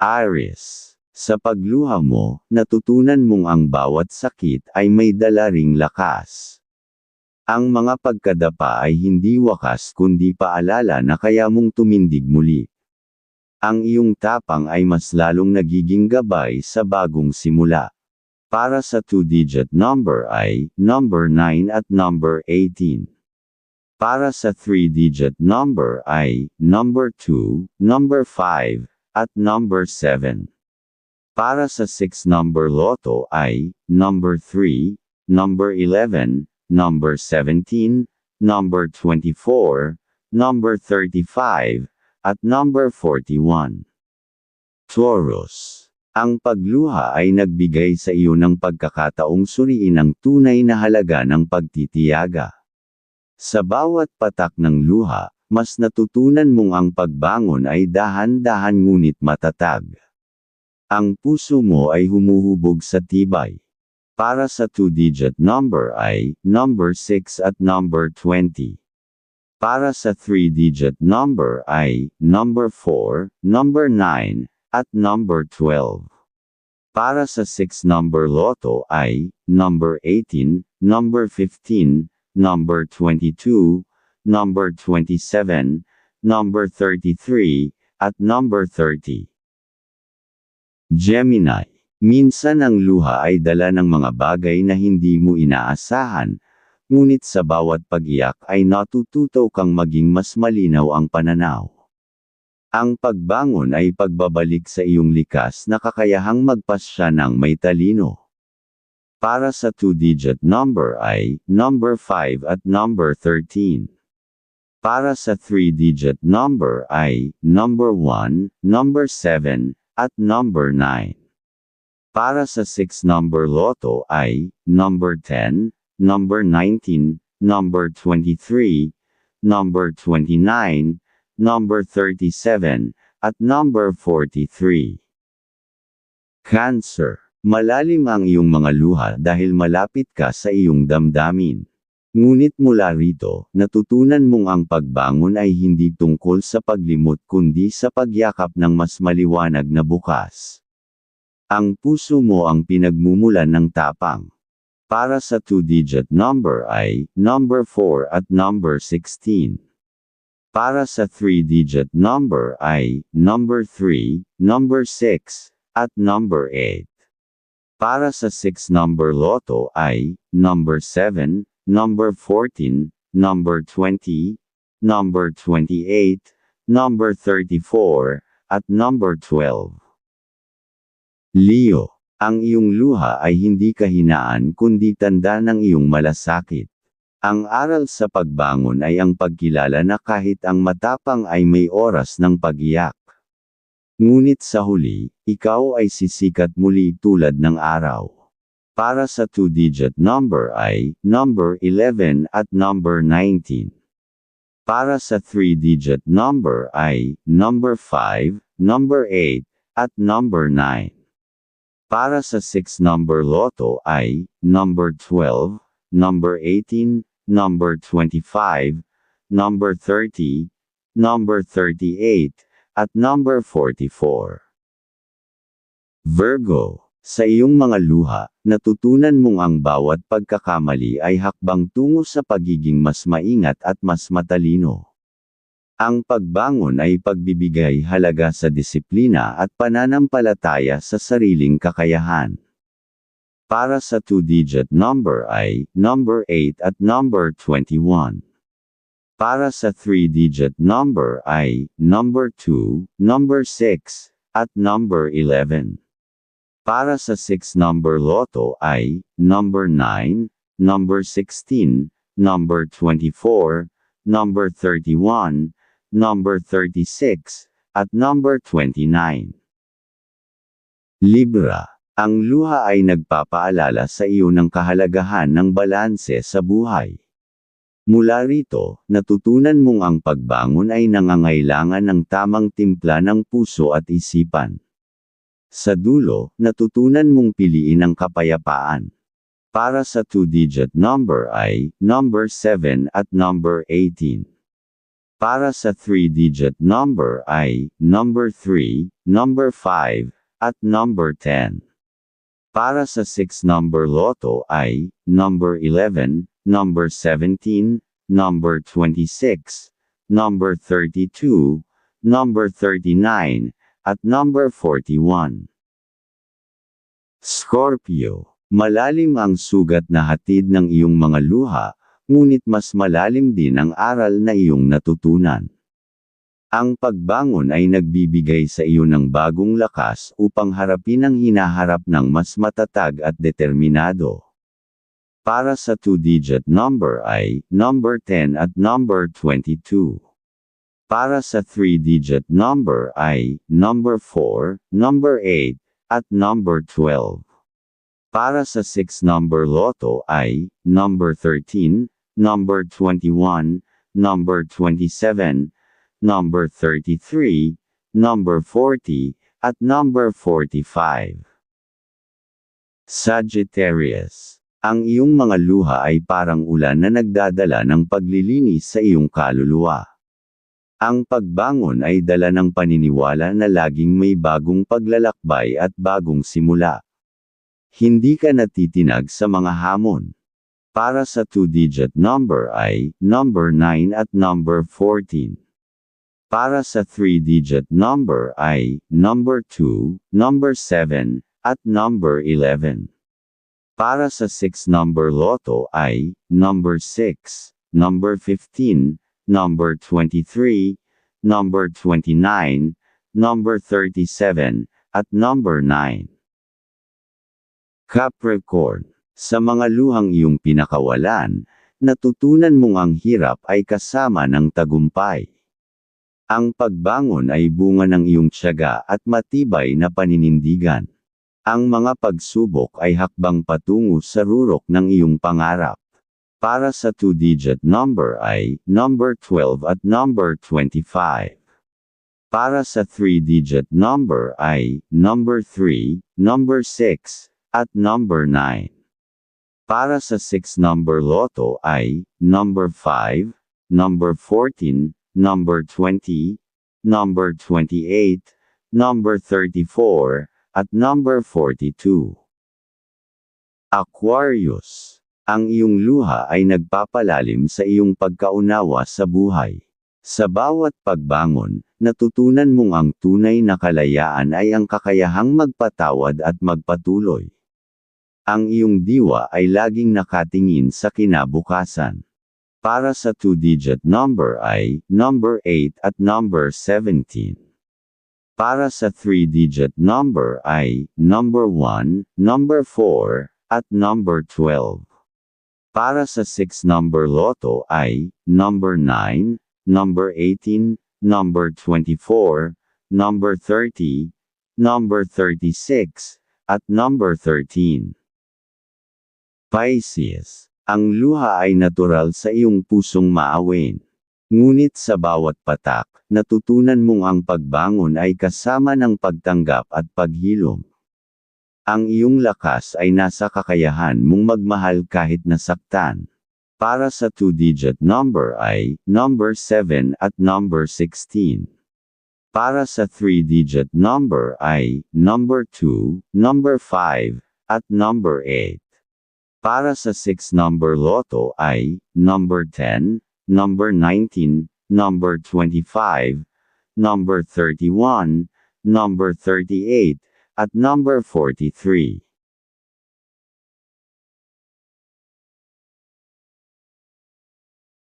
Aries. Sa pagluha mo, natutunan mong ang bawat sakit ay may dala ring lakas. Ang mga pagkadapa ay hindi wakas kundi paalala na kaya mong tumindig muli. Ang iyong tapang ay mas lalong nagiging gabay sa bagong simula. Para sa two-digit number ay number 9 at number 18. Para sa three-digit number ay number 2, number 5, at number 7. Para sa 6 number loto ay number 3, number 11, number 17, number 24, number 35, at number 41. Taurus. Ang pagluha ay nagbigay sa iyo ng pagkakataong suriin ang tunay na halaga ng pagtitiyaga. Sa bawat patak ng luha, mas natutunan mong ang pagbangon ay dahan-dahan ngunit matatag. Ang puso mo ay humuhubog sa tibay. Para sa two-digit number ay number 6 at number 20. Para sa three-digit number ay number 4, number 9, at number 12. Para sa 6 number loto ay number 18, number 15, number 22, number 27, number 33, at number 30. Gemini. Minsan ang luha ay dala ng mga bagay na hindi mo inaasahan, ngunit sa bawat pag-iyak ay natututo kang maging mas malinaw ang pananaw. Ang pagbangon ay pagbabalik sa iyong likas na kakayahang magpasya ng may talino. Para sa two-digit number ay number 5 at number 13. Para sa three-digit number ay number 1, number 7, at number 9. Para sa 6 number loto ay number 10, number 19, number 23, number 29, number 37, at number 43. Cancer. Malalim ang iyong mga luha dahil malapit ka sa iyong damdamin. Ngunit mula rito, natutunan mong ang pagbangon ay hindi tungkol sa paglimot kundi sa pagyakap ng mas maliwanag na bukas. Ang puso mo ang pinagmumulan ng tapang. Para sa two-digit number ay number 4 at number 16. Para sa three-digit number ay number 3, number 6, at number 8. Para sa 6 number loto ay number 7, number 14, number 20, number 28, number 34, at number 12. Leo, ang iyong luha ay hindi kahinaan kundi tanda ng iyong malasakit. Ang aral sa pagbangon ay ang pagkilala na kahit ang matapang ay may oras ng pagiyak. Ngunit sa huli, ikaw ay sisikat muli tulad ng araw. Para sa two-digit number ay number 11 at number 19. Para sa three-digit number ay number 5, number 8, at number 9. Para sa 6 number loto ay number 12, number 18, number 25, number 30, number 38, at number 44. Virgo, sa iyong mga luha, natutunan mong ang bawat pagkakamali ay hakbang tungo sa pagiging mas maingat at mas matalino. Ang pagbangon ay pagbibigay halaga sa disiplina at pananampalataya sa sariling kakayahan. Para sa two-digit number ay number 8 at number 21. Para sa three-digit number ay number 2, number 6, at number 11. Para sa 6 number loto ay number 9, number 16, number 24, number 31, number 36, at number 29. Libra. Ang luha ay nagpapaalala sa iyo ng kahalagahan ng balanse sa buhay. Mula rito, natutunan mong ang pagbangon ay nangangailangan ng tamang timpla ng puso at isipan. Sa dulo, natutunan mong piliin ang kapayapaan. Para sa two-digit number ay number 7 at number 18. Para sa 3-digit number ay number 3, number 5, at number 10. Para sa 6-number loto ay number 11, number 17, number 26, number 32, number 39, at number 41. Scorpio, malalim ang sugat na hatid ng iyong mga luha, ngunit mas malalim din ang aral na iyong natutunan. Ang pagbangon ay nagbibigay sa iyo ng bagong lakas upang harapin ang hinaharap ng mas matatag at determinado. Para sa two-digit number ay number 10 at number 22. Para sa three-digit number ay number 4, number 8, at number 12. Para sa 6-number loto ay number 13, number 21, number 27, number 33, number 40, at number 45. Sagittarius. Ang iyong mga luha ay parang ulan na nagdadala ng paglilinis sa iyong kaluluwa. Ang pagbangon ay dala ng paniniwala na laging may bagong paglalakbay at bagong simula. Hindi ka natitinag sa mga hamon. Para sa two-digit number ay number 9 at number 14. Para sa three-digit number ay number 2, number 7, at number 11. Para sa six-number loto ay number 6, number 15, number 23, number 29, number 37, at number 9. Capricorn sa mga luhang iyong pinakawalan, natutunan mong ang hirap ay kasama ng tagumpay. Ang pagbangon ay bunga ng iyong tiyaga at matibay na paninindigan. Ang mga pagsubok ay hakbang patungo sa rurok ng iyong pangarap. Para sa two-digit number ay number 12 at number 25. Para sa three-digit number ay number 3, number 6, at number 9. Para sa 6-number loto ay number 5, number 14, number 20, number 28, number 34, at number 42. Aquarius. Ang iyong luha ay nagpapalalim sa iyong pagkaunawa sa buhay. Sa bawat pagbangon, natutunan mong ang tunay na kalayaan ay ang kakayahang magpatawad at magpatuloy. Ang iyong diwa ay laging nakatingin sa kinabukasan. Para sa two-digit number ay number 8 at number 17. Para sa three-digit number ay number 1, number 4, at number 12. Para sa six-number loto ay number 9, number 18, number 24, number 30, number 36, at number 13. Pisces, ang luha ay natural sa iyong pusong maawin. Ngunit sa bawat patak, natutunan mong ang pagbangon ay kasama ng pagtanggap at paghilom. Ang iyong lakas ay nasa kakayahan mong magmahal kahit nasaktan. Para sa two-digit number ay number 7 at number 16. Para sa three-digit number ay number 2, number 5, at number 8. Para sa 6-number loto ay number 10, number 19, number 25, number 31, number 38, at number 43.